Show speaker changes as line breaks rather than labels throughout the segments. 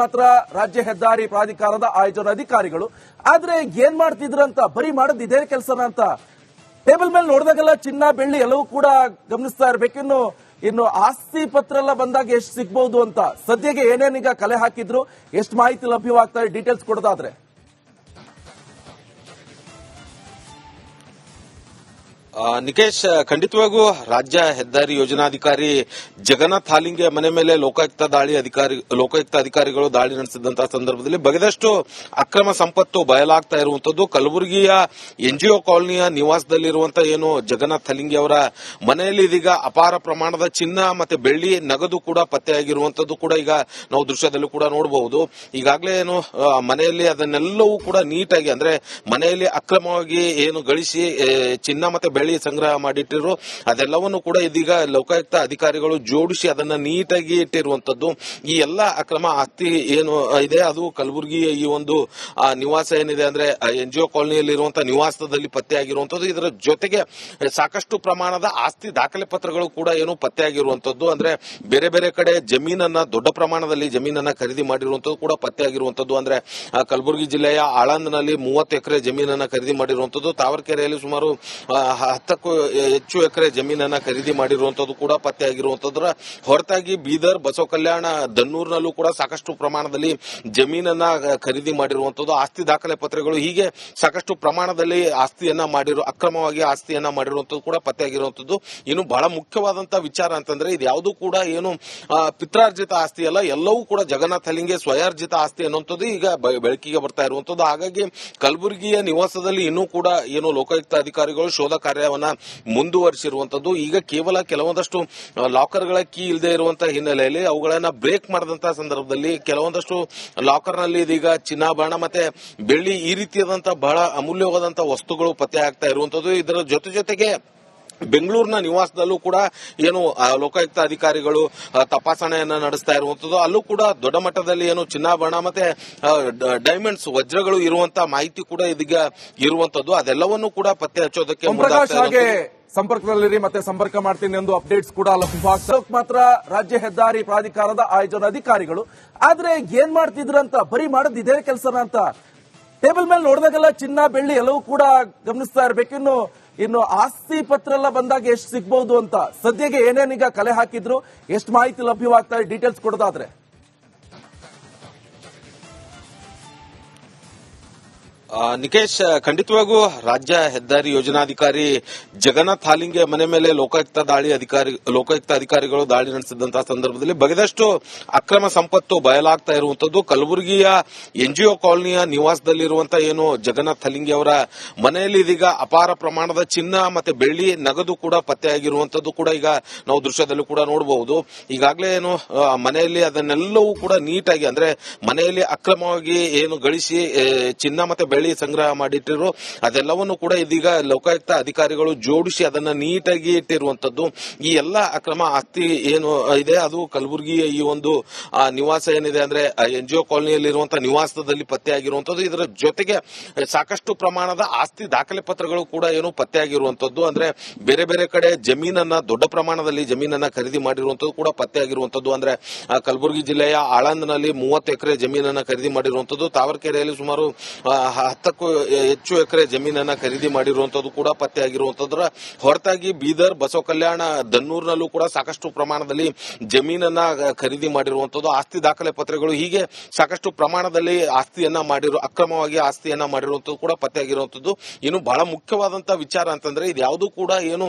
ಮಾತ್ರ ರಾಜ್ಯ ಹೆದ್ದಾರಿ ಪ್ರಾಧಿಕಾರದ ಆಯೋಜನ ಅಧಿಕಾರಿಗಳು. ಆದ್ರೆ ಏನ್ ಮಾಡ್ತಿದ್ರಂತ ಬರೀ ಮಾಡೋದು ಇದೇ ಕೆಲಸನ ಅಂತ ಟೇಬಲ್ ಮೇಲೆ ನೋಡಿದಾಗೆಲ್ಲ ಚಿನ್ನ, ಬೆಳ್ಳಿ ಎಲ್ಲವೂ ಕೂಡ ಗಮನಿಸ್ತಾ ಇರ್ಬೇಕು. ಇನ್ನು ಇನ್ನು ಆಸ್ತಿ ಪತ್ರ ಎಲ್ಲ ಬಂದಾಗ ಎಷ್ಟು ಸಿಗ್ಬಹುದು ಅಂತ. ಸದ್ಯಕ್ಕೆ ಏನೇನೀಗ ಕಲೆ ಹಾಕಿದ್ರು, ಎಷ್ಟು ಮಾಹಿತಿ ಲಭ್ಯವಾಗ್ತಾ ಡೀಟೇಲ್ಸ್ ಕೊಡೋದಾದ್ರೆ.
ನಿಕೇಶ್, ಖಂಡಿತವಾಗೂ ರಾಜ್ಯ ಹೆದ್ದಾರಿ ಯೋಜನಾಧಿಕಾರಿ ಜಗನ್ನಾಥ್ ಹಾಲಿಂಗೆ ಮನೆ ಮೇಲೆ ಲೋಕಾಯುಕ್ತ ದಾಳಿ ಅಧಿಕಾರಿ, ಲೋಕಾಯುಕ್ತ ಅಧಿಕಾರಿಗಳು ದಾಳಿ ನಡೆಸಿದಂತಹ ಸಂದರ್ಭದಲ್ಲಿ ಬಗೆದಷ್ಟು ಅಕ್ರಮ ಸಂಪತ್ತು ಬಯಲಾಗ್ತಾ ಇರುವಂತದ್ದು ಕಲಬುರಗಿಯ ಎನ್ಜಿಒ ಕಾಲೋನಿಯ ನಿವಾಸದಲ್ಲಿರುವಂತಹ ಏನು ಜಗನ್ನಾಥ್ ಹಲಿಂಗಿ ಅವರ ಮನೆಯಲ್ಲಿ ಇದೀಗ ಅಪಾರ ಪ್ರಮಾಣದ ಚಿನ್ನ ಮತ್ತೆ ಬೆಳ್ಳಿ ನಗದು ಕೂಡ ಪತ್ತೆಯಾಗಿರುವಂತದ್ದು ಕೂಡ ಈಗ ನಾವು ದೃಶ್ಯದಲ್ಲೂ ಕೂಡ ನೋಡಬಹುದು. ಈಗಾಗಲೇ ಏನು ಮನೆಯಲ್ಲಿ ಅದನ್ನೆಲ್ಲವೂ ಕೂಡ ನೀಟಾಗಿ ಅಂದ್ರೆ ಮನೆಯಲ್ಲಿ ಅಕ್ರಮವಾಗಿ ಏನು ಗಳಿಸಿ ಚಿನ್ನ ಮತ್ತೆ ಬೆಳ್ಳಿ ಸಂಗ್ರಹ ಮಾಡಿಟ್ಟಿರೋ. ಅದೆಲ್ಲವನ್ನು ಕೂಡ ಇದೀಗ ಲೋಕಾಯುಕ್ತ ಅಧಿಕಾರಿಗಳು ಜೋಡಿಸಿ ಅದನ್ನ ನೀಟಾಗಿ ಇಟ್ಟಿರುವಂತದ್ದು. ಈ ಎಲ್ಲ ಅಕ್ರಮ ಆಸ್ತಿ ಏನು ಇದೆ ಅದು ಕಲಬುರಗಿಯ ಈ ಒಂದು ನಿವಾಸ ಏನಿದೆ ಅಂದ್ರೆ ಎನ್ಜಿಒ ಕಾಲೋನಿಯಲ್ಲಿ ಇರುವಂತಹ ನಿವಾಸದಲ್ಲಿ ಪತ್ತೆಯಾಗಿರುವಂತದ್ದು ಇದರ ಜೊತೆಗೆ ಸಾಕಷ್ಟು ಪ್ರಮಾಣದ ಆಸ್ತಿ ದಾಖಲೆ ಪತ್ರಗಳು ಕೂಡ ಏನು ಪತ್ತೆಯಾಗಿರುವಂತದ್ದು ಅಂದ್ರೆ ಬೇರೆ ಬೇರೆ ಕಡೆ ಜಮೀನನ್ನ ದೊಡ್ಡ ಪ್ರಮಾಣದಲ್ಲಿ ಜಮೀನನ್ನ ಖರೀದಿ ಮಾಡಿರುವಂತದ್ದು ಕೂಡ ಪತ್ತೆಯಾಗಿರುವಂತದ್ದು ಅಂದ್ರೆ ಆ, ಕಲಬುರಗಿ ಜಿಲ್ಲೆಯ ಆಳಂದ್ನಲ್ಲಿ ಮೂವತ್ತು ಎಕರೆ ಜಮೀನನ್ನ ಖರೀದಿ ಮಾಡಿರುವಂತದ್ದು. ತಾವರಕೆರೆಯಲ್ಲಿ ಸುಮಾರು ಹತ್ತಕ್ಕೂ ಹೆಚ್ಚು ಎಕರೆ ಜಮೀನನ್ನ ಖರೀದಿ ಮಾಡಿರುವಂತದ್ದು ಕೂಡ ಪತ್ತೆಯಾಗಿರುವಂತದ್ರ ಹೊರತಾಗಿ ಬೀದರ್, ಬಸವ ಕಲ್ಯಾಣ, ದನ್ನೂರ್ನಲ್ಲೂ ಕೂಡ ಸಾಕಷ್ಟು ಪ್ರಮಾಣದಲ್ಲಿ ಜಮೀನನ್ನ ಖರೀದಿ ಮಾಡಿರುವಂತದ್ದು, ಆಸ್ತಿ ದಾಖಲೆ ಪತ್ರಗಳು ಹೀಗೆ ಸಾಕಷ್ಟು ಪ್ರಮಾಣದಲ್ಲಿ ಆಸ್ತಿಯನ್ನ ಮಾಡಿರೋ, ಅಕ್ರಮವಾಗಿ ಆಸ್ತಿಯನ್ನ ಮಾಡಿರುವಂತದ್ದು ಕೂಡ ಪತ್ತೆ ಆಗಿರುವಂತದ್ದು. ಇನ್ನು ಬಹಳ ಮುಖ್ಯವಾದಂತಹ ವಿಚಾರ ಅಂತಂದ್ರೆ, ಇದು ಯಾವುದು ಕೂಡ ಏನು ಪಿತ್ರಾರ್ಜಿತ ಆಸ್ತಿ ಅಲ್ಲ, ಎಲ್ಲವೂ ಕೂಡ ಜಗನ್ನಾಥ ಲಿಂಗೆ ಸ್ವಯಾರ್ಜಿತ ಆಸ್ತಿ ಅನ್ನುವಂಥದ್ದು ಈಗ ಬೆಳಕಿಗೆ ಬರ್ತಾ ಇರುವಂತದ್ದು. ಹಾಗಾಗಿ ಕಲಬುರಗಿಯ ನಿವಾಸದಲ್ಲಿ ಇನ್ನೂ ಕೂಡ ಏನು ಲೋಕಾಯುಕ್ತ ಅಧಿಕಾರಿಗಳು ಶೋಧ ಕಾರ್ಯವನ್ನ ಮುಂದುವರಿಸಿರುವಂತದ್ದು. ಈಗ ಕೇವಲ ಕೆಲವೊಂದಷ್ಟು ಲಾಕರ್ಗಳ ಕೀ ಇಲ್ಲದೆ ಇರುವಂತಹ ಹಿನ್ನೆಲೆಯಲ್ಲಿ ಅವುಗಳನ್ನ ಬ್ರೇಕ್ ಮಾಡಿದಂತಹ ಸಂದರ್ಭದಲ್ಲಿ ಕೆಲವೊಂದಷ್ಟು ಲಾಕರ್ನಲ್ಲಿ ಇದೀಗ ಚಿನ್ನಾಭರಣ ಮತ್ತೆ ಬೆಳ್ಳಿ ಈ ರೀತಿಯಾದಂತಹ ಬಹಳ ಅಮೂಲ್ಯವಾದಂತಹ ವಸ್ತುಗಳು ಪತ್ತೆ ಆಗ್ತಾ ಇರುವಂತದ್ದು. ಇದರ ಜೊತೆ ಜೊತೆಗೆ ಬೆಂಗಳೂರಿನ ನಿವಾಸದಲ್ಲೂ ಕೂಡ ಏನು ಲೋಕಾಯುಕ್ತ ಅಧಿಕಾರಿಗಳು ತಪಾಸಣೆಯನ್ನು ನಡೆಸ್ತಾ ಇರುವಂತದ್ದು. ಅಲ್ಲೂ ಕೂಡ ದೊಡ್ಡ ಮಟ್ಟದಲ್ಲಿ ಏನು ಚಿನ್ನಾಭರಣ ಮತ್ತೆ ಡೈಮಂಡ್ಸ್ ವಜ್ರಗಳು ಇರುವಂತ ಮಾಹಿತಿ ಕೂಡ ಇದೀಗ ಇರುವಂತದ್ದು. ಅದೆಲ್ಲವನ್ನು ಕೂಡ ಪತ್ತೆ ಹಚ್ಚೋದಕ್ಕೆ.
ಸಂಪರ್ಕದಲ್ಲಿರಿ ಮತ್ತೆ ಸಂಪರ್ಕ ಮಾಡ್ತೀನಿ ಎಂದು ಅಪ್ಡೇಟ್ಸ್ ಕೂಡ ಮಾತ್ರ ರಾಜ್ಯ ಹೆದ್ದಾರಿ ಪ್ರಾಧಿಕಾರದ ಆಯೋಜನ ಅಧಿಕಾರಿಗಳು. ಆದ್ರೆ ಏನ್ ಮಾಡ್ತಿದ್ರಂತ ಬರೀ ಮಾಡೋದು ಇದೇ ಕೆಲಸನ ಅಂತ? ಟೇಬಲ್ ಮೇಲೆ ನೋಡಿದಾಗೆಲ್ಲ ಚಿನ್ನ ಬೆಳ್ಳಿ ಎಲ್ಲವೂ ಕೂಡ ಗಮನಿಸ್ತಾ ಇರ್ಬೇಕು. ಇನ್ನು ಆಸ್ತಿ ಪತ್ರ ಎಲ್ಲ ಬಂದಾಗ ಎಷ್ಟು ಸಿಗ್ಬಹುದು ಅಂತ ಸದ್ಯಕ್ಕೆ ಏನೇನೀಗ ಕಲೆ ಹಾಕಿದ್ರು, ಎಷ್ಟು ಮಾಹಿತಿ ಲಭ್ಯವಾಗ್ತಾ ಡೀಟೇಲ್ಸ್ ಕೊಡೋದಾದ್ರೆ.
ನಿಕೇಶ್, ಖಂಡಿತವಾಗೂ ರಾಜ್ಯ ಹೆದ್ದಾರಿ ಯೋಜನಾಧಿಕಾರಿ ಜಗನ್ನಾಥ್ ಹಾಲಿಂಗೆ ಮನೆ ಮೇಲೆ ಲೋಕಾಯುಕ್ತ ದಾಳಿ ಅಧಿಕಾರಿ, ಲೋಕಾಯುಕ್ತ ಅಧಿಕಾರಿಗಳು ದಾಳಿ ನಡೆಸಿದಂತಹ ಸಂದರ್ಭದಲ್ಲಿ ಬಗೆದಷ್ಟು ಅಕ್ರಮ ಸಂಪತ್ತು ಬಯಲಾಗ್ತಾ ಇರುವಂತದ್ದು ಕಲಬುರಗಿಯ ಎನ್ಜಿಒ ಕಾಲೋನಿಯ ನಿವಾಸದಲ್ಲಿರುವಂತಹ ಏನು ಜಗನ್ನಾಥ್ ಹಾಲಿಂಗೆ ಅವರ ಮನೆಯಲ್ಲಿ ಇದೀಗ ಅಪಾರ ಪ್ರಮಾಣದ ಚಿನ್ನ ಮತ್ತೆ ಬೆಳ್ಳಿ ನಗದು ಕೂಡ ಪತ್ತೆಯಾಗಿರುವಂತದ್ದು ಕೂಡ ಈಗ ನಾವು ದೃಶ್ಯದಲ್ಲೂ ಕೂಡ ನೋಡಬಹುದು ಈಗಾಗಲೇ ಏನು ಮನೆಯಲ್ಲಿ ಅದನ್ನೆಲ್ಲವೂ ಕೂಡ ನೀಟಾಗಿ ಅಂದ್ರೆ ಮನೆಯಲ್ಲಿ ಅಕ್ರಮವಾಗಿ ಏನು ಗಳಿಸಿ ಚಿನ್ನ ಮತ್ತೆ ಬೆಳ್ಳಿ ಸಂಗ್ರಹ ಮಾಡಿಟ್ಟಿರು ಅದೆಲ್ಲವನ್ನು ಕೂಡ ಇದೀಗ ಲೋಕಾಯುಕ್ತ ಅಧಿಕಾರಿಗಳು ಜೋಡಿಸಿ ಅದನ್ನ ನೀಟಾಗಿ ಇಟ್ಟಿರುವಂತದ್ದು. ಈ ಎಲ್ಲ ಅಕ್ರಮ ಆಸ್ತಿ ಏನು ಇದೆ, ಅದು ಕಲಬುರಗಿಯ ಈ ಒಂದು ನಿವಾಸ ಏನಿದೆ ಅಂದ್ರೆ ಎನ್ಜಿಒ ಕಾಲೋನಿಯಲ್ಲಿರುವಂತಹ ನಿವಾಸದಲ್ಲಿ ಪತ್ತೆಯಾಗಿರುವಂತದ್ದು. ಇದರ ಜೊತೆಗೆ ಸಾಕಷ್ಟು ಪ್ರಮಾಣದ ಆಸ್ತಿ ದಾಖಲೆ ಪತ್ರಗಳು ಕೂಡ ಏನು ಪತ್ತೆಯಾಗಿರುವಂತದ್ದು. ಅಂದ್ರೆ ಬೇರೆ ಬೇರೆ ಕಡೆ ಜಮೀನನ್ನ, ದೊಡ್ಡ ಪ್ರಮಾಣದಲ್ಲಿ ಜಮೀನನ್ನ ಖರೀದಿ ಮಾಡಿರುವಂತದ್ದು ಕೂಡ ಪತ್ತೆಯಾಗಿರುವಂತದ್ದು. ಅಂದ್ರೆ ಕಲಬುರಗಿ ಜಿಲ್ಲೆಯ ಆಳಂದ್ನಲ್ಲಿ ಮೂವತ್ತು ಎಕರೆ ಜಮೀನನ್ನ ಖರೀದಿ ಮಾಡಿರುವಂತದ್ದು. ತಾವರೆಕೆರೆಯಲ್ಲಿ ಸುಮಾರು ಹತ್ತಕ್ಕೂ ಹೆಚ್ಚು ಎಕರೆ ಜಮೀನನ್ನ ಖರೀದಿ ಮಾಡಿರುವಂತದ್ದು ಕೂಡ ಪತ್ತೆಯಾಗಿರುವಂತದ್ರ ಹೊರತಾಗಿ ಬೀದರ್, ಬಸವ ಕಲ್ಯಾಣ, ದನ್ನೂರ್ನಲ್ಲೂ ಕೂಡ ಸಾಕಷ್ಟು ಪ್ರಮಾಣದಲ್ಲಿ ಜಮೀನನ್ನ ಖರೀದಿ ಮಾಡಿರುವಂತದ್ದು, ಆಸ್ತಿ ದಾಖಲೆ ಪತ್ರಗಳು ಹೀಗೆ ಸಾಕಷ್ಟು ಪ್ರಮಾಣದಲ್ಲಿ ಆಸ್ತಿಯನ್ನ ಮಾಡಿರುವ ಅಕ್ರಮವಾಗಿ ಆಸ್ತಿಯನ್ನ ಮಾಡಿರುವಂತದ್ದು ಕೂಡ ಪತ್ತೆ ಆಗಿರುವಂತದ್ದು. ಇನ್ನು ಬಹಳ ಮುಖ್ಯವಾದಂತ ವಿಚಾರ ಅಂತಂದ್ರೆ, ಇದು ಯಾವುದು ಕೂಡ ಏನು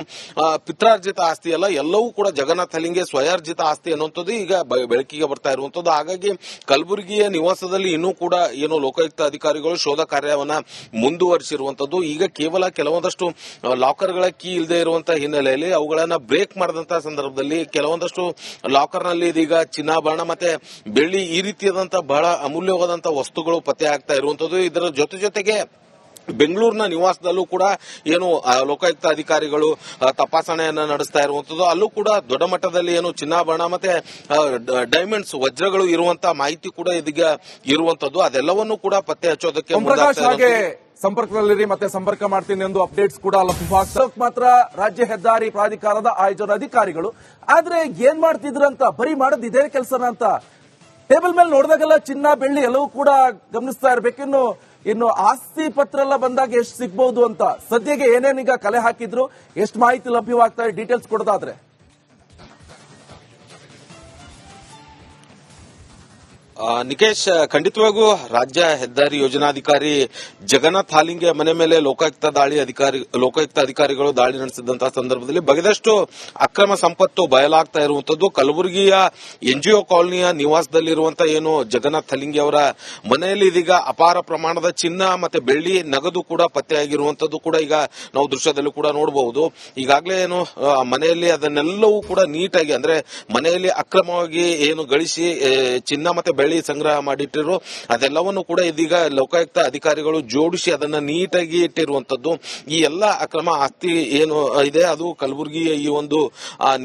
ಪಿತ್ರಾರ್ಜಿತ ಆಸ್ತಿ ಅಲ್ಲ, ಎಲ್ಲವೂ ಕೂಡ ಜಗನ್ನಾಥ ಲಿಂಗೆ ಸ್ವಯಾರ್ಜಿತ ಆಸ್ತಿ ಅನ್ನುವಂಥದ್ದು ಈಗ ಬೆಳಕಿಗೆ ಬರ್ತಾ ಇರುವಂತದ್ದು. ಹಾಗಾಗಿ ಕಲಬುರಗಿಯ ನಿವಾಸದಲ್ಲಿ ಇನ್ನೂ ಕೂಡ ಏನು ಲೋಕಾಯುಕ್ತ ಅಧಿಕಾರಿಗಳು ಶೋಧ ಕಾರ್ಯವನ್ನ ಮುಂದುವರಿಸಿರುವಂತದ್ದು. ಈಗ ಕೇವಲ ಕೆಲವೊಂದಷ್ಟು ಲಾಕರ್ಗಳ ಕೀ ಇಲ್ಲದೆ ಇರುವಂತಹ ಹಿನ್ನೆಲೆಯಲ್ಲಿ ಅವುಗಳನ್ನ ಬ್ರೇಕ್ ಮಾಡಿದಂತಹ ಸಂದರ್ಭದಲ್ಲಿ ಕೆಲವೊಂದಷ್ಟು ಲಾಕರ್ನಲ್ಲಿ ಇದೀಗ ಚಿನ್ನಾಭರಣ ಮತ್ತೆ ಬೆಳ್ಳಿ ಈ ರೀತಿಯಾದಂತಹ ಬಹಳ ಅಮೂಲ್ಯವಾದಂತಹ ವಸ್ತುಗಳು ಪತ್ತೆ ಆಗ್ತಾ ಇರುವಂತದ್ದು. ಇದರ ಜೊತೆ ಜೊತೆಗೆ ಬೆಂಗಳೂರಿನ ನಿವಾಸದಲ್ಲೂ ಕೂಡ ಏನು ಲೋಕಾಯುಕ್ತ ಅಧಿಕಾರಿಗಳು ತಪಾಸಣೆಯನ್ನ ನಡೆಸ್ತಾ ಇರುವಂತದ್ದು. ಅಲ್ಲೂ ಕೂಡ ದೊಡ್ಡ ಮಟ್ಟದಲ್ಲಿ ಏನು ಚಿನ್ನಾಭರಣ ಮತ್ತೆ ಡೈಮಂಡ್ಸ್ ವಜ್ರಗಳು ಇರುವಂತಹ ಮಾಹಿತಿ ಕೂಡ ಇದೀಗ ಇರುವಂತದ್ದು. ಅದೆಲ್ಲವನ್ನೂ ಕೂಡ ಪತ್ತೆ ಹಚ್ಚೋದಕ್ಕೆ
ಸಂಪರ್ಕದಲ್ಲಿರಿ ಮತ್ತೆ ಸಂಪರ್ಕ ಮಾಡ್ತೀನಿ ಎಂದು ಅಪ್ಡೇಟ್ಸ್ ಕೂಡ ಮಾತ್ರ ರಾಜ್ಯ ಹೆದ್ದಾರಿ ಪ್ರಾಧಿಕಾರದ ಆಯೋಜನ ಅಧಿಕಾರಿಗಳು. ಆದ್ರೆ ಏನ್ ಮಾಡ್ತಿದ್ರಂತ ಬರೀ ಮಾಡೋದು ಇದೇ ಕೆಲಸನ ಅಂತ. ಟೇಬಲ್ ಮೇಲೆ ನೋಡಿದಾಗೆಲ್ಲ ಚಿನ್ನ ಬೆಳ್ಳಿ ಎಲ್ಲವೂ ಕೂಡ ಗಮನಿಸ್ತಾ ಇರ್ಬೇಕು. ಇನ್ನು ಆಸ್ತಿ ಪತ್ರ ಎಲ್ಲ ಬಂದಾಗ ಎಷ್ಟು ಸಿಗ್ಬಹುದು ಅಂತ ಸದ್ಯಗೆ ಏನೇನೀಗ ಕಲೆ ಹಾಕಿದ್ರು, ಎಷ್ಟು ಮಾಹಿತಿ ಲಭ್ಯವಾಗ್ತಾ ಡೀಟೇಲ್ಸ್ ಕೊಡೋದಾದ್ರೆ.
ನಿಕೇಶ್ ಖಂಡಿತವಾಗೂ ರಾಜ್ಯ ಹೆದ್ದಾರಿ ಯೋಜನಾಧಿಕಾರಿ ಜಗನ್ನಾಥ್ ಹಾಲಿಂಗೆ ಮನೆ ಮೇಲೆ ಲೋಕಾಯುಕ್ತ ದಾಳಿ ಅಧಿಕಾರಿ, ಲೋಕಾಯುಕ್ತ ಅಧಿಕಾರಿಗಳು ದಾಳಿ ನಡೆಸಿದಂತಹ ಸಂದರ್ಭದಲ್ಲಿ ಬಗೆದಷ್ಟು ಅಕ್ರಮ ಸಂಪತ್ತು ಬಯಲಾಗ್ತಾ ಇರುವಂತದ್ದು ಕಲಬುರಗಿಯ ಎನ್ಜಿಒ ಕಾಲೋನಿಯ ನಿವಾಸದಲ್ಲಿರುವಂತಹ ಏನು ಜಗನ್ನಾಥ್ ಹಲಿಂಗಿ ಅವರ ಮನೆಯಲ್ಲಿ ಇದೀಗ ಅಪಾರ ಪ್ರಮಾಣದ ಚಿನ್ನ ಮತ್ತೆ ಬೆಳ್ಳಿ ನಗದು ಕೂಡ ಪತ್ತೆಯಾಗಿರುವಂತದ್ದು ಕೂಡ ಈಗ ನಾವು ದೃಶ್ಯದಲ್ಲೂ ಕೂಡ ನೋಡಬಹುದು ಈಗಾಗಲೇ ಏನು ಮನೆಯಲ್ಲಿ ಅದನ್ನೆಲ್ಲವೂ ಕೂಡ ನೀಟಾಗಿ ಅಂದ್ರೆ ಮನೆಯಲ್ಲಿ ಅಕ್ರಮವಾಗಿ ಏನು ಗಳಿಸಿ ಚಿನ್ನ ಮತ್ತೆ ಬೆಳ್ಳಿ ಸಂಗ್ರಹ ಮಾಡಿಟ್ಟಿರೋ ಅದೆಲ್ಲವನ್ನು ಕೂಡ ಇದೀಗ ಲೋಕಾಯುಕ್ತ ಅಧಿಕಾರಿಗಳು ಜೋಡಿಸಿ ಅದನ್ನ ನೀಟಾಗಿ ಇಟ್ಟಿರುವಂತದ್ದು. ಈ ಎಲ್ಲ ಅಕ್ರಮ ಆಸ್ತಿ ಏನು ಇದೆ, ಅದು ಕಲಬುರಗಿಯ ಈ ಒಂದು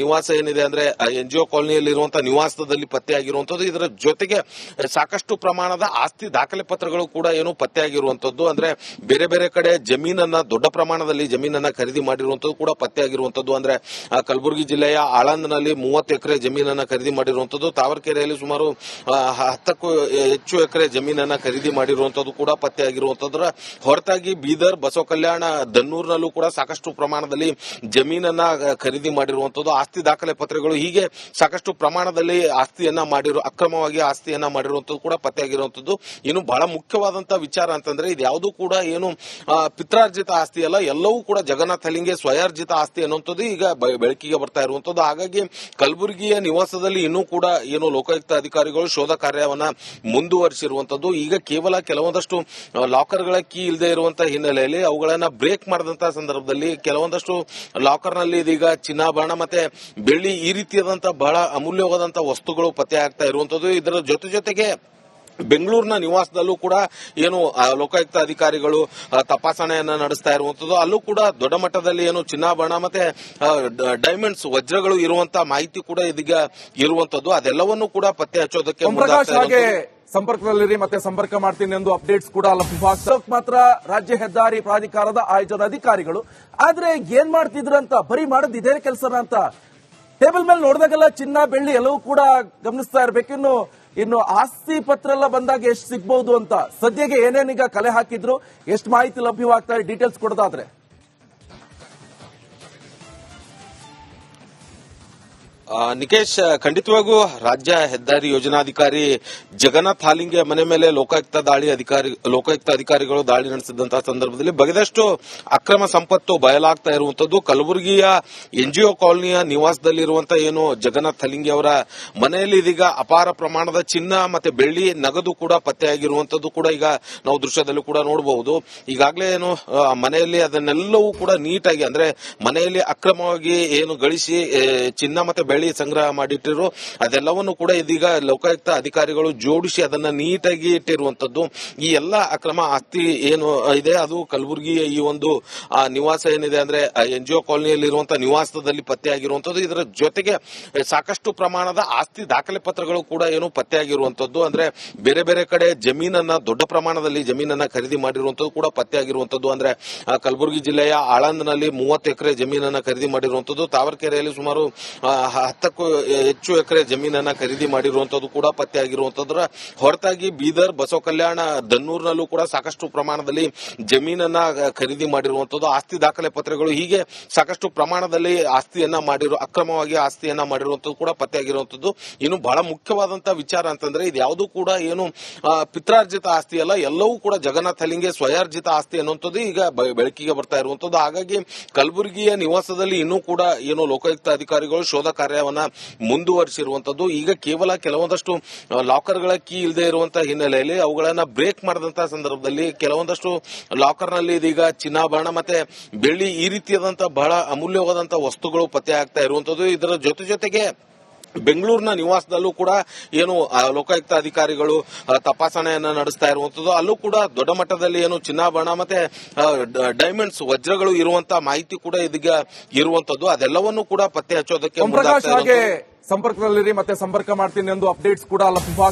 ನಿವಾಸ ಏನಿದೆ ಅಂದ್ರೆ ಎನ್ಜಿಒ ಕಾಲೋನಿಯಲ್ಲಿ ಇರುವಂತಹ ನಿವಾಸದಲ್ಲಿ ಪತ್ತೆಯಾಗಿರುವಂತದ್ದು. ಇದರ ಜೊತೆಗೆ ಸಾಕಷ್ಟು ಪ್ರಮಾಣದ ಆಸ್ತಿ ದಾಖಲೆ ಪತ್ರಗಳು ಕೂಡ ಏನು ಪತ್ತೆಯಾಗಿರುವಂತದ್ದು. ಅಂದ್ರೆ ಬೇರೆ ಬೇರೆ ಕಡೆ ಜಮೀನನ್ನ, ದೊಡ್ಡ ಪ್ರಮಾಣದಲ್ಲಿ ಜಮೀನನ್ನ ಖರೀದಿ ಮಾಡಿರುವಂತದ್ದು ಕೂಡ ಪತ್ತೆಯಾಗಿರುವಂತದ್ದು. ಅಂದ್ರೆ ಕಲಬುರಗಿ ಜಿಲ್ಲೆಯ ಆಳಂದ್ನಲ್ಲಿ ಮೂವತ್ತು ಎಕರೆ ಜಮೀನನ್ನ ಖರೀದಿ ಮಾಡಿರುವಂತದ್ದು. ತಾವರಕೆರೆಯಲ್ಲಿ ಸುಮಾರು ಹತ್ತಕ್ಕೂ ಹೆಚ್ಚು ಎಕರೆ ಜಮೀನನ್ನ ಖರೀದಿ ಮಾಡಿರುವಂತದ್ದು ಕೂಡ ಪತ್ತೆಯಾಗಿರುವಂತದ್ರ, ಹೊರತಾಗಿ ಬೀದರ್, ಬಸವ ಕಲ್ಯಾಣ, ದನ್ನೂರ್ನಲ್ಲೂ ಕೂಡ ಸಾಕಷ್ಟು ಪ್ರಮಾಣದಲ್ಲಿ ಜಮೀನನ್ನ ಖರೀದಿ ಮಾಡಿರುವಂತದ್ದು, ಆಸ್ತಿ ದಾಖಲೆ ಪತ್ರಗಳು ಹೀಗೆ ಸಾಕಷ್ಟು ಪ್ರಮಾಣದಲ್ಲಿ ಆಸ್ತಿಯನ್ನ ಮಾಡಿರೋ, ಅಕ್ರಮವಾಗಿ ಆಸ್ತಿಯನ್ನ ಮಾಡಿರುವಂತದ್ದು ಕೂಡ ಪತ್ತೆಯಾಗಿರುವಂತದ್ದು. ಇನ್ನು ಬಹಳ ಮುಖ್ಯವಾದಂತಹ ವಿಚಾರ ಅಂತಂದ್ರೆ, ಇದು ಯಾವುದು ಕೂಡ ಏನು ಪಿತ್ರಾರ್ಜಿತ ಆಸ್ತಿ ಅಲ್ಲ, ಎಲ್ಲವೂ ಕೂಡ ಜಗನ್ನಾಥ್ ಹಲಿಂಗೆ ಸ್ವಯಾರ್ಜಿತ ಆಸ್ತಿ ಅನ್ನುವಂಥದ್ದು ಈಗ ಬೆಳಕಿಗೆ ಬರ್ತಾ ಇರುವಂತದ್ದು. ಹಾಗಾಗಿ ಕಲಬುರಗಿಯ ನಿವಾಸದಲ್ಲಿ ಇನ್ನೂ ಕೂಡ ಏನು ಲೋಕಾಯುಕ್ತ ಅಧಿಕಾರಿಗಳು ಶೋಧ ಕಾರ್ಯವನ್ನ ಮುಂದುವರಿಸಿರುವಂತದ್ದು. ಈಗ ಕೇವಲ ಕೆಲವೊಂದಷ್ಟು ಲಾಕರ್ಗಳ ಕೀ ಇಲ್ಲದೆ ಇರುವಂತಹ ಹಿನ್ನೆಲೆಯಲ್ಲಿ ಅವುಗಳನ್ನ ಬ್ರೇಕ್ ಮಾಡಿದಂತಹ ಸಂದರ್ಭದಲ್ಲಿ ಕೆಲವೊಂದಷ್ಟು ಲಾಕರ್ನಲ್ಲಿ ಇದೀಗ ಚಿನ್ನಾಭರಣ ಮತ್ತೆ ಬೆಳ್ಳಿ ಈ ರೀತಿಯಾದಂತಹ ಬಹಳ ಅಮೂಲ್ಯವಾದಂತಹ ವಸ್ತುಗಳು ಪತ್ತೆ ಆಗ್ತಾ ಇರುವಂತದ್ದು. ಇದರ ಜೊತೆ ಜೊತೆಗೆ ಬೆಂಗಳೂರಿನ ನಿವಾಸದಲ್ಲೂ ಕೂಡ ಏನು ಲೋಕಾಯುಕ್ತ ಅಧಿಕಾರಿಗಳು ತಪಾಸಣೆಯನ್ನು ನಡೆಸ್ತಾ ಇರುವಂತದ್ದು. ಅಲ್ಲೂ ಕೂಡ ದೊಡ್ಡ ಮಟ್ಟದಲ್ಲಿ ಏನು ಚಿನ್ನಾಭರಣ ಮತ್ತೆ ಡೈಮಂಡ್ಸ್ ವಜ್ರಗಳು ಇರುವಂತ ಮಾಹಿತಿ ಕೂಡ ಇದೀಗ ಇರುವಂತದ್ದು. ಅದೆಲ್ಲವನ್ನೂ ಕೂಡ ಪತ್ತೆ ಹಚ್ಚೋದಕ್ಕೆ.
ಸಂಪರ್ಕದಲ್ಲಿರಿ ಮತ್ತೆ ಸಂಪರ್ಕ ಮಾಡ್ತೀನಿ ಎಂದು ಅಪ್ಡೇಟ್ಸ್ ಕೂಡ ಮಾತ್ರ ರಾಜ್ಯ ಹೆದ್ದಾರಿ ಪ್ರಾಧಿಕಾರದ ಆಯೋಜನ ಅಧಿಕಾರಿಗಳು. ಆದ್ರೆ ಏನ್ ಮಾಡ್ತಿದ್ರಂತ ಬರೀ ಮಾಡೋದು ಇದೇ ಕೆಲಸನ ಅಂತ. ಟೇಬಲ್ ಮೇಲೆ ನೋಡಿದಾಗೆಲ್ಲ ಚಿನ್ನ ಬೆಳ್ಳಿ ಎಲ್ಲವೂ ಕೂಡ ಗಮನಿಸ್ತಾ ಇರ್ಬೇಕು. ಇನ್ನು ಆಸ್ತಿ ಪತ್ರ ಎಲ್ಲ ಬಂದಾಗ ಎಷ್ಟು ಸಿಗ್ಬಹುದು ಅಂತ ಸದ್ಯಕ್ಕೆ ಏನೇನೀಗ ಕಲೆ ಹಾಕಿದ್ರು, ಎಷ್ಟು ಮಾಹಿತಿ ಲಭ್ಯವಾಗ್ತಾರೆ ಡೀಟೇಲ್ಸ್ ಕೊಡೋದಾದ್ರೆ.
ನಿಕೇಶ್ ಖಂಡಿತವಾಗೂ ರಾಜ್ಯ ಹೆದ್ದಾರಿ ಯೋಜನಾಧಿಕಾರಿ ಜಗನ್ನಾಥ್ ಹಾಲಿಂಗೆ ಮನೆ ಮೇಲೆ ಲೋಕಾಯುಕ್ತ ದಾಳಿ ಅಧಿಕಾರಿ, ಲೋಕಾಯುಕ್ತ ಅಧಿಕಾರಿಗಳು ದಾಳಿ ನಡೆಸಿದಂತಹ ಸಂದರ್ಭದಲ್ಲಿ ಬಗೆದಷ್ಟು ಅಕ್ರಮ ಸಂಪತ್ತು ಬಯಲಾಗ್ತಾ ಇರುವಂತದ್ದು ಕಲಬುರಗಿಯ ಎನ್ಜಿಒ ಕಾಲೋನಿಯ ನಿವಾಸದಲ್ಲಿರುವಂತಹ ಏನು ಜಗನ್ನಾಥ್ ಹಲಿಂಗಿ ಅವರ ಮನೆಯಲ್ಲಿ ಇದೀಗ ಅಪಾರ ಪ್ರಮಾಣದ ಚಿನ್ನ ಮತ್ತೆ ಬೆಳ್ಳಿ ನಗದು ಕೂಡ ಪತ್ತೆಯಾಗಿರುವಂತದ್ದು ಕೂಡ ಈಗ ನಾವು ದೃಶ್ಯದಲ್ಲೂ ಕೂಡ ನೋಡಬಹುದು ಈಗಾಗಲೇ ಏನು ಮನೆಯಲ್ಲಿ ಅದನ್ನೆಲ್ಲವೂ ಕೂಡ ನೀಟಾಗಿ ಅಂದ್ರೆ ಮನೆಯಲ್ಲಿ ಅಕ್ರಮವಾಗಿ ಏನು ಗಳಿಸಿ ಚಿನ್ನ ಮತ್ತೆ ಬೆಳ್ಳಿ ಸಂಗ್ರಹ ಮಾಡಿಟ್ಟಿರು ಅದೆಲ್ಲವನ್ನು ಕೂಡ ಇದೀಗ ಲೋಕಾಯುಕ್ತ ಅಧಿಕಾರಿಗಳು ಜೋಡಿಸಿ ಅದನ್ನ ನೀಟಾಗಿ ಇಟ್ಟಿರುವಂತದ್ದು. ಈ ಎಲ್ಲ ಅಕ್ರಮ ಆಸ್ತಿ ಏನು ಇದೆ? ಅದು ಕಲಬುರಗಿಯ ಈ ಒಂದು ನಿವಾಸ ಏನಿದೆ ಅಂದ್ರೆ ಎನ್ಜಿಒ ಜಿಒ ಕಾಲೋನಿಯಲ್ಲಿರುವಂತಹ ನಿವಾಸದಲ್ಲಿ ಪತ್ತೆಯಾಗಿರುವಂತದ್ದು ಇದರ ಜೊತೆಗೆ ಸಾಕಷ್ಟು ಪ್ರಮಾಣದ ಆಸ್ತಿ ದಾಖಲೆ ಪತ್ರಗಳು ಕೂಡ ಏನು ಪತ್ತೆಯಾಗಿರುವಂತದ್ದು ಅಂದ್ರೆ ಬೇರೆ ಬೇರೆ ಕಡೆ ಜಮೀನನ್ನ ದೊಡ್ಡ ಪ್ರಮಾಣದಲ್ಲಿ ಜಮೀನನ್ನ ಖರೀದಿ ಮಾಡಿರುವಂತದ್ದು ಕೂಡ ಪತ್ತೆಯಾಗಿರುವಂತದ್ದು ಅಂದ್ರೆ ಆ, ಕಲಬುರಗಿ ಜಿಲ್ಲೆಯ ಆಳಂದ್ನಲ್ಲಿ ಮೂವತ್ತು ಎಕರೆ ಜಮೀನನ್ನ ಖರೀದಿ ಮಾಡಿರುವಂತದ್ದು. ತಾವರಕೆರೆಯಲ್ಲಿ ಸುಮಾರು ಹತ್ತಕ್ಕೂ ಹೆಚ್ಚು ಎಕರೆ ಜಮೀನನ್ನ ಖರೀದಿ ಮಾಡಿರುವಂತದ್ದು ಕೂಡ ಪತ್ತೆಯಾಗಿರುವಂತದ್ರ, ಹೊರತಾಗಿ ಬೀದರ್, ಬಸವ ಕಲ್ಯಾಣ, ದನ್ನೂರ್ನಲ್ಲೂ ಕೂಡ ಸಾಕಷ್ಟು ಪ್ರಮಾಣದಲ್ಲಿ ಜಮೀನನ್ನ ಖರೀದಿ ಮಾಡಿರುವಂತದ್ದು, ಆಸ್ತಿ ದಾಖಲೆ ಪತ್ರಗಳು ಹೀಗೆ ಸಾಕಷ್ಟು ಪ್ರಮಾಣದಲ್ಲಿ ಆಸ್ತಿಯನ್ನ ಮಾಡಿರೋ, ಅಕ್ರಮವಾಗಿ ಆಸ್ತಿಯನ್ನ ಮಾಡಿರುವಂತದ್ದು ಕೂಡ ಪತ್ತೆಯಾಗಿರುವಂತದ್ದು. ಇನ್ನು ಬಹಳ ಮುಖ್ಯವಾದಂತಹ ವಿಚಾರ ಅಂತಂದ್ರೆ, ಇದು ಯಾವುದು ಕೂಡ ಏನು ಪಿತ್ರಾರ್ಜಿತ ಆಸ್ತಿ ಅಲ್ಲ, ಎಲ್ಲವೂ ಕೂಡ ಜಗನ್ನಾಥ ಹಲಿಂಗೆ ಸ್ವಯಾರ್ಜಿತ ಆಸ್ತಿ ಅನ್ನುವಂಥದ್ದು ಈಗ ಬೆಳಕಿಗೆ ಬರ್ತಾ ಇರುವಂತದ್ದು. ಹಾಗಾಗಿ ಕಲಬುರಗಿಯ ನಿವಾಸದಲ್ಲಿ ಇನ್ನೂ ಕೂಡ ಏನು ಲೋಕಾಯುಕ್ತ ಅಧಿಕಾರಿಗಳು ಶೋಧ ಕಾರ್ಯವನ್ನ ಮುಂದುವರಿಸಿರುವಂತದ್ದು. ಈಗ ಕೇವಲ ಕೆಲವೊಂದಷ್ಟು ಲಾಕರ್ಗಳ ಕೀ ಇಲ್ಲದೆ ಇರುವಂತ ಹಿನ್ನೆಲೆಯಲ್ಲಿ ಅವುಗಳನ್ನ ಬ್ರೇಕ್ ಮಾಡಿದಂತಹ ಸಂದರ್ಭದಲ್ಲಿ ಕೆಲವೊಂದಷ್ಟು ಲಾಕರ್ನಲ್ಲಿ ಇದೀಗ ಚಿನ್ನಾಭರಣ ಮತ್ತೆ ಬೆಳ್ಳಿ ಈ ರೀತಿಯಾದಂತಹ ಬಹಳ ಅಮೂಲ್ಯವಾದಂತಹ ವಸ್ತುಗಳು ಪತ್ತೆ ಆಗ್ತಾ ಇರುವಂತದ್ದು. ಇದರ ಜೊತೆ ಜೊತೆಗೆ ಬೆಂಗಳೂರಿನ ನಿವಾಸದಲ್ಲೂ ಕೂಡ ಏನು ಲೋಕಾಯುಕ್ತ ಅಧಿಕಾರಿಗಳು ತಪಾಸಣೆಯನ್ನು ನಡೆಸ್ತಾ ಇರುವಂತದ್ದು. ಅಲ್ಲೂ ಕೂಡ ದೊಡ್ಡ ಮಟ್ಟದಲ್ಲಿ ಏನು ಚಿನ್ನಾಭರಣ ಮತ್ತೆ ಡೈಮಂಡ್ಸ್ ವಜ್ರಗಳು ಇರುವಂತಹ ಮಾಹಿತಿ ಕೂಡ ಇದೀಗ ಇರುವಂತದ್ದು. ಅದೆಲ್ಲವನ್ನೂ ಕೂಡ ಪತ್ತೆ ಹಚ್ಚೋದಕ್ಕೆ
ಸಂಪರ್ಕದಲ್ಲಿ ಮತ್ತೆ ಸಂಪರ್ಕ ಮಾಡ್ತೀನಿ ಎಂದು ಅಪ್ಡೇಟ್ಸ್ ಕೂಡ ಲಭ್ಯವಾಗ್ತದೆ